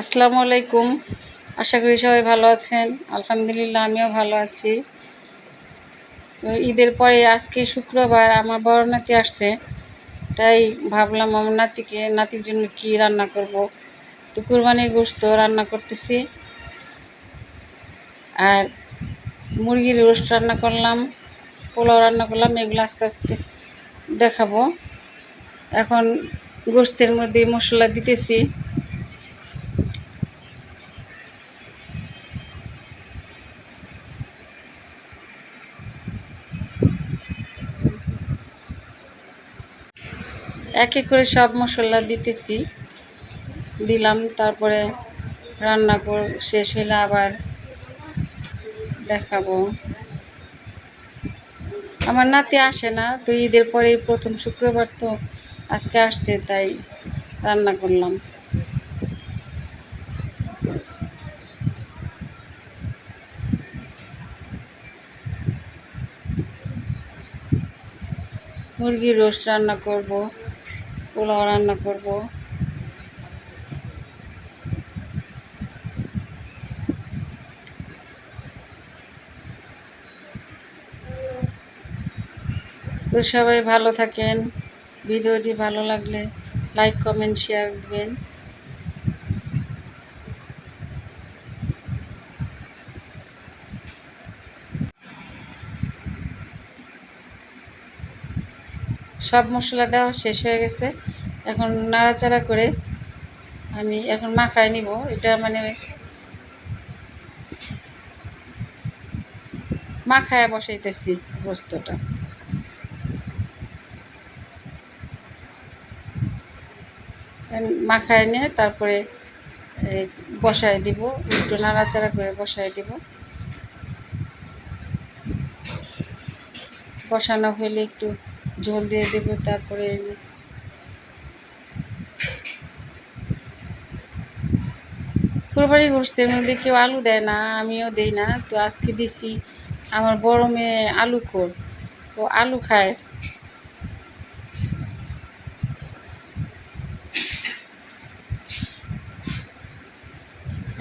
আসসালামু আলাইকুম। আশা করি সবাই ভালো আছেন। আলহামদুলিল্লাহ, আমিও ভালো আছি। ঈদের পরে আজকে শুক্রবার আমার বড় নাতি আসছে। তাই ভাবলাম আমার নাতিকে, নাতির জন্য কি রান্না করব? তো কুরবানির গোস্ত রান্না করতেছি। আর মুরগির রোস্ট রান্না করলাম, পোলাও রান্না করলাম, এগুলো আস্তে আস্তে দেখাবো। এখন গোস্তের মধ্যে মশলা দিতেছি। এক এক করে সব মশলা দিতেছি। দিলাম, তারপরে রান্না কর, শেষ হলে আবার দেখাবো। আমার নাতি আসে না, তো ঈদের পরে প্রথম শুক্রবার তো আজকে আসছে, তাই রান্না করলাম। মুরগির রোস্ট রান্না করব। পোলাও রান্না করব। তো সবাই ভালো থাকেন। ভিডিওটি ভালো লাগলে লাইক কমেন্ট শেয়ার দিবেন। সব মশলা দেওয়া শেষ হয়ে গেছে। এখন নাড়াচাড়া করে আমি এখন মাখায় নিব। এটা মানে মাখায় বসাইতেছি গোস্তটা মাখায় নিয়ে তারপরে বসায় দিব। একটু নাড়াচাড়া করে বসায় দিব। বসানো হলে একটু ঝোল দিয়ে দেবো, তারপরে কুরবানি গোষ্ঠের মধ্যে কেউ আলু দেয় না, আমিও দেই না। তো আজকে দিছি আমার বড় মেয়ে আলু খোর ও আলু খায়।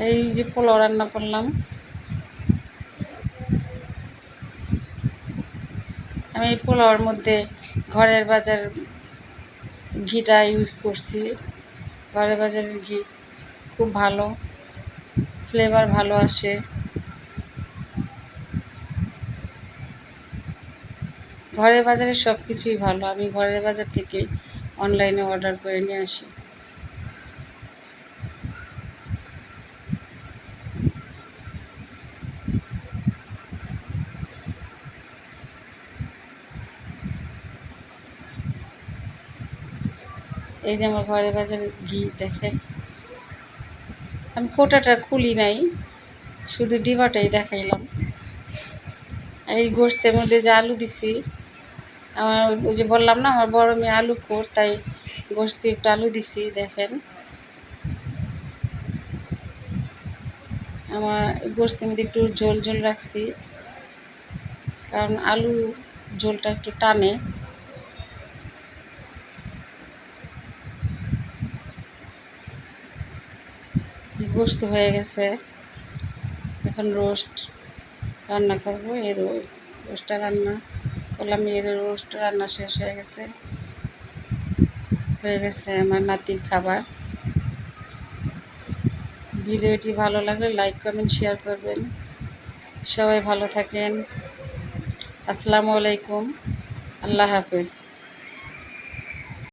এই যে পোলাও রান্না করলাম। আমি এই পোলাওর মধ্যে ঘরের বাজার ঘিটা ইউজ করছি। ঘরের বাজারের ঘি খুব ভালো ফ্লেভার ভালো আসে। ঘরের বাজারে সব কিছুই ভালো, আমি ঘরের বাজার থেকে অনলাইনে অর্ডার করে নিয়ে আসি। এই যে আমার ঘরে বাজারে ঘি, দেখেন। আমি কোটাটা খুলি নাই, শুধু ডিবাটাই দেখাইলাম। এই গোস্তের মধ্যে যে আলু দিছি, আমার ওই যে বললাম না, আমার বড় মেয়ে আলু খোর, তাই গোস্তে একটু আলু দিছি, দেখেন। আমার গোস্তের মধ্যে একটু ঝোল ঝোল রাখছি, কারণ আলু ঝোলটা একটু টানে। গোস্ত হয়ে গেছে। এখন রোস্ট রান্না করব। এই রোস্টটা রান্না করলাম। এর রোস্ট রান্না শেষ হয়ে গেছে। হয়ে গেছে আমার নাতির খাবার। ভিডিওটি ভালো লাগলে লাইক, কমেন্ট, শেয়ার করবেন। সবাই ভালো থাকেন। আসসালামু আলাইকুম। আল্লাহ হাফিজ।